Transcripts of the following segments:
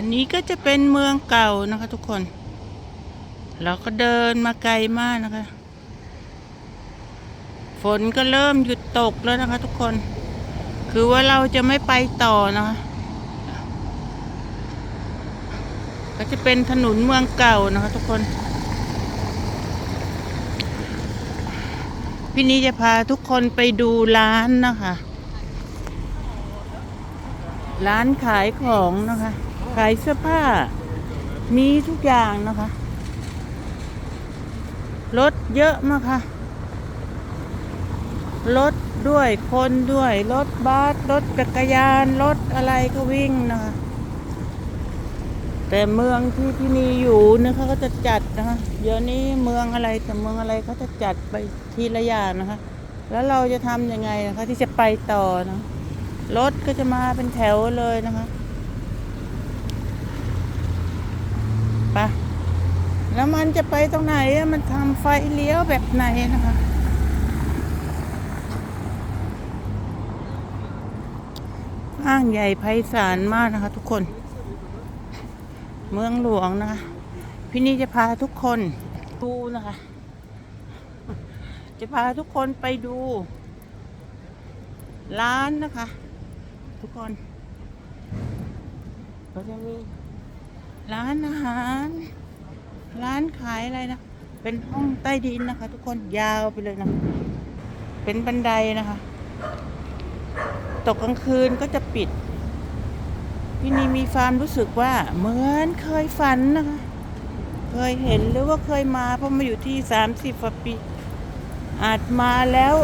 อันนี้ก็จะเป็นเมืองเก่านะคะทุกคน เราก็เดินมาไกลมากนะคะ ฝนก็เริ่มหยุดตกแล้วนะคะ ทุกคน คือว่าเราจะไม่ไปต่อนะคะ ก็จะเป็นถนนเมืองเก่านะคะทุกคน พี่นี้จะพาทุกคนไปดูร้านนะคะ ร้านขายของนะคะ ขายเสื้อผ้า มีทุกอย่างนะคะ รถเยอะมากค่ะ รถด้วยคนด้วย รถบัสรถจักรยาน รถอะไรก็วิ่งนะคะ แต่เมืองที่ที่นี่อยู่เนี่ยเขาก็จะจัดนะคะ เดี๋ยวนี้เมืองอะไรแต่เมืองอะไรเขาจะจัดไปทีละอย่างนะคะ แล้วเราจะทำยังไงนะคะที่จะไปต่อนะรถก็จะมาเป็นแถวเลยนะคะแล้ว มันจะไปตรงไหนมันทำไฟเลี้ยวแบบไหนนะคะห้างใหญ่ไพศาลมากนะคะ ทุกคน เมืองหลวงนะคะพี่นี่จะพาทุกคนดูนะคะ จะพาทุกคนไปดู ร้านนะคะ ทุกคนก็จะมีร้านอาหาร ร้านขายอะไรนะ เป็นห้องใต้ดินนะคะ ทุกคนยาวไปเลยนะ เป็นบันไดนะคะ ตกกลางคืนก็จะปิด พี่นีมีความรู้สึกว่าเหมือนเคยฝันนะคะ เคยเห็นหรือว่าเคยมาเพราะมาอยู่ที่สามสิบกว่าปี อาจมาแล้ว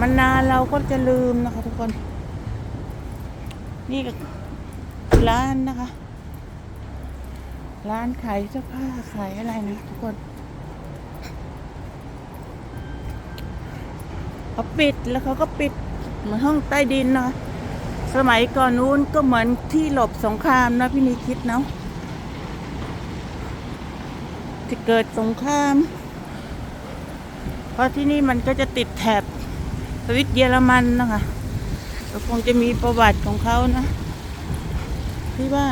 มันนานเราก็จะลืมนะคะ ทุกคน นี่ก็ร้านนะคะ ร้านขายเสื้อผ้าขายอะไรนะทุกคนเขาปิดแล้วเขาก็ปิดเหมือนห้องใต้ดินเนาะสมัยก่อนนู้นก็เหมือนที่หลบสงครามนะพี่นีคิดเนาะจะเกิดสงคราม เพราะที่นี่มันก็จะติดแถบสวิตเยอรมันนะคะก็คงจะมีประวัติของเขานะที่ว่า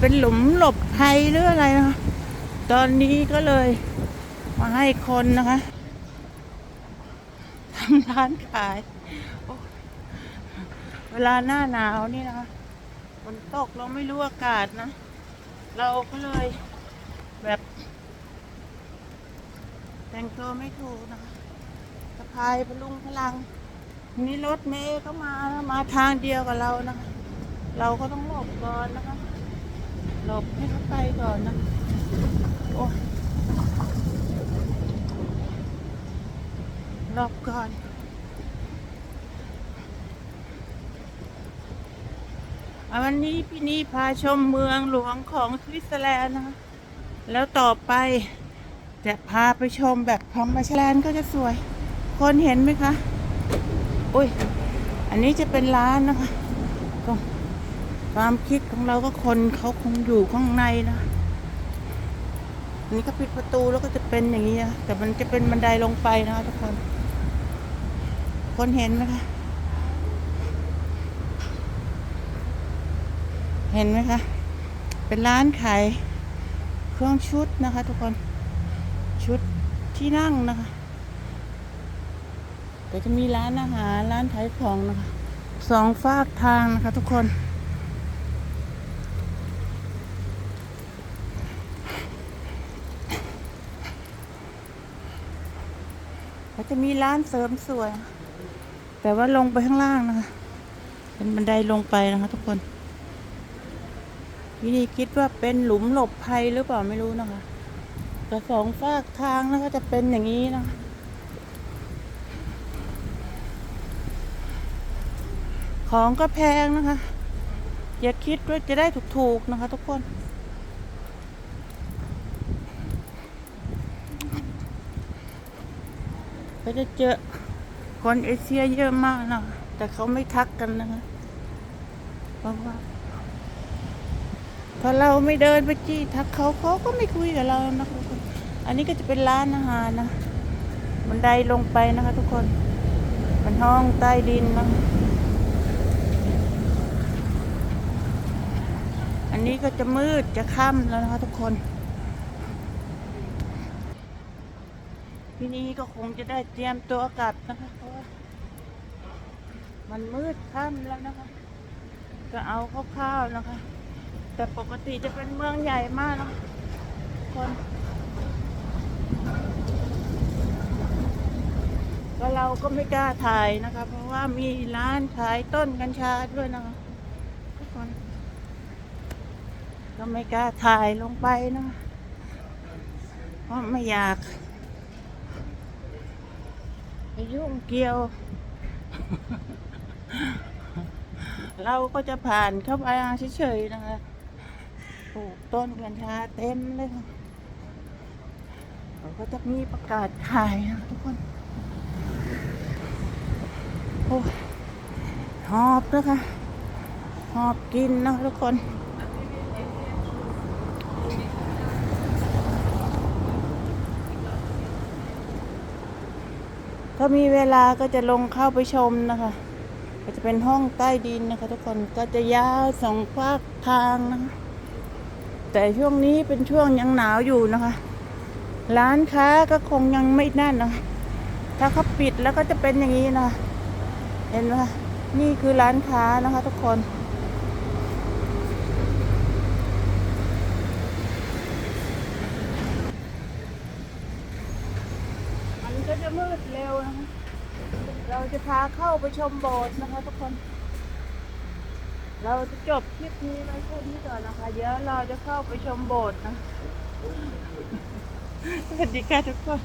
เป็นหลุมหลบภัยหรืออะไรนะตอนนี้ก็เลยมาให้คนนะคะทำร้านขาย เวลาหน้าหนาวนี่นะคะฝนตกเราไม่รู้อากาศนะ เราก็เลยแบบ แต่งตัวไม่ถูกนะคะสะพายพลุงพลัง นี่รถเมย์ก็มานะมาทางเดียวกับเรานะคะ เราก็ต้องหลบก่อนนะคะ หลบให้เขาไปก่อนนะโอ้หลบก่อนอวันนี้พี่นี่พาชมเมืองหลวงของสวิตเซอร์แลนด์นะคะแล้วต่อไปจะพาไปชมแบบธรรมชาติก็จะสวย คนเห็นไหมคะ อุ้ย อันนี้จะเป็นร้านนะคะก็ ความคิดของเราก็คนเขาคงอยู่ข้างในนะอันนี้ก็ปิดประตูแล้วก็จะเป็นอย่างนี้นะแต่มันจะเป็นบันไดลงไปนะทุกคน คนเห็นไหมคะเห็นไหมคะ เป็นร้านขายเครื่องชุดนะคะ ทุกคนชุดที่นั่งนะคะก็จะมีร้านอาหารร้านขายของนะคะสองฝากทางนะคะ ทุกคน ก็จะมีร้านเสริมสวย แต่ว่าลงไปข้างล่างนะคะ เป็นบันไดลงไปนะคะทุกคนวิธีคิดว่าเป็นหลุมหลบภัยหรือเปล่าไม่รู้นะคะแต่สองฝากทางนะคะจะเป็นอย่างนี้นะคะของก็แพงนะคะ อย่าคิดว่าจะได้ถูกๆนะคะทุกคน ก็จะเจอคนเอเชียเยอะมากนะแต่เขาไม่ทักกันนะคะเพราะว่าพอเราไม่เดินไปจี้ทักเขาเขาก็ไม่คุยกับเรานะคะทุกคนอันนี้ก็จะเป็นร้านอาหารนะบันไดลงไปนะคะ ทุกคนเป็นห้องใต้ดินนะอันนี้ก็จะมืดจะค่ำแล้วนะคะทุกคน ทีนี้ก็คงจะได้เตรียมตัวกลับนะคะเพราะว่ามันมืดค่ำแล้วนะคะ ก็เอาคร่าวๆนะคะ แต่ปกติจะเป็นเมืองใหญ่มากนะคะทุกคนก็เราก็ไม่กล้าถ่ายนะคะ เพราะว่ามีร้านขายต้นกัญชาด้วยนะคะทุกคนก็ไม่กล้าถ่ายลงไปนะคะเพราะไม่อยาก ไปยุ่งเกี่ยว เราก็จะผ่านเข้าไปเฉยๆนะคะปลูกต้นกัญชาเต็มเลยค่ะเขาก็จะมีประกาศขายนะทุกคน โอ้หอบนะคะหอบกินนะทุกคน ถ้ามีเวลาก็จะลงเข้าไปชมนะคะก็จะเป็นห้องใต้ดินนะคะ ทุกคนก็จะยาวสองฝากทางนะคะแต่ช่วงนี้เป็นช่วงยังหนาวอยู่นะคะ ร้านค้าก็คงยังไม่นั่นนะะถ้าเขาปิดแล้วก็จะเป็นอย่างนี้นะคะเห็นไหมนี่คือร้านค้านะคะ ทุกคนก็จะมืดเร็วนะคะ เราจะพาเข้าไปชมโบสถ์นะคะทุกคน เราจะจบคลิปนี้ไว้แค่นี้ก่อนนะคะ เดี๋ยวเราจะเข้าไปชมโบสถ์นะ สวัสดีค่ะทุกคน